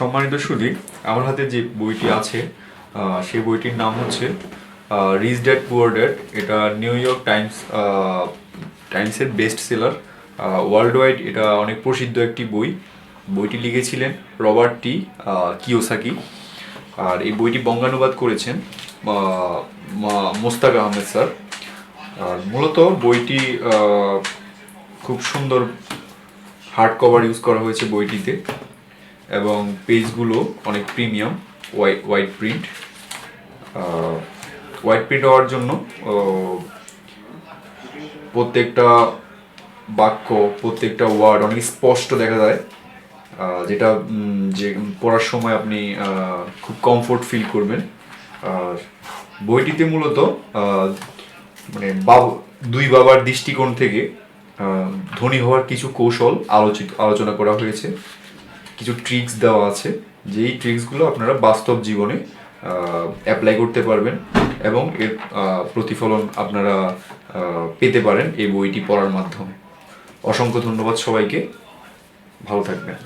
সম্মানিত সুদী আমার হাতে যে বইটি আছে সেই বইটির নাম হচ্ছে রিচ ড্যাড পুয়ার ড্যাড এটা নিউ ইয়র্ক টাইমস টাইমসের বেস্ট সেলার ওয়ার্ল্ড ওয়াইড এটা অনেক প্রসিদ্ধ একটি বই। বইটি লিখেছিলেন রবার্ট টি কিওসাকি। আর এই বইটি বঙ্গানুবাদ করেছেন মোস্তাক আহমেদ স্যার। আর মূলত বইটি খুব সুন্দর হার্ড কভার ইউজ করা হয়েছে বইটিতে। এবং পেজগুলো অনেক premium white white print white print হওয়ার জন্য প্রত্যেকটা বাক্য, প্রত্যেকটা ওয়ার্ড অনেক স্পষ্ট দেখা যায় যেটা যে পড়ার সময় আপনি খুব কমফোর্ট ফিল করবেন। আর বইটিতে মূলত মানে বাব, দুই বাবার দৃষ্টিকোণ থেকে ধনী হওয়ার কিছু কৌশল আলোচিত, আলোচনা করা হয়েছে। কিছু ট্রিক্স দেওয়া আছে, যেই ট্রিক্সগুলো আপনারা বাস্তব জীবনে অ্যাপ্লাই করতে পারবেন এবং এর প্রতিফলন আপনারা পেতে পারেন এই বইটি পড়ার মাধ্যমে। অসংখ্য ধন্যবাদ সবাইকে। ভালো থাকবেন।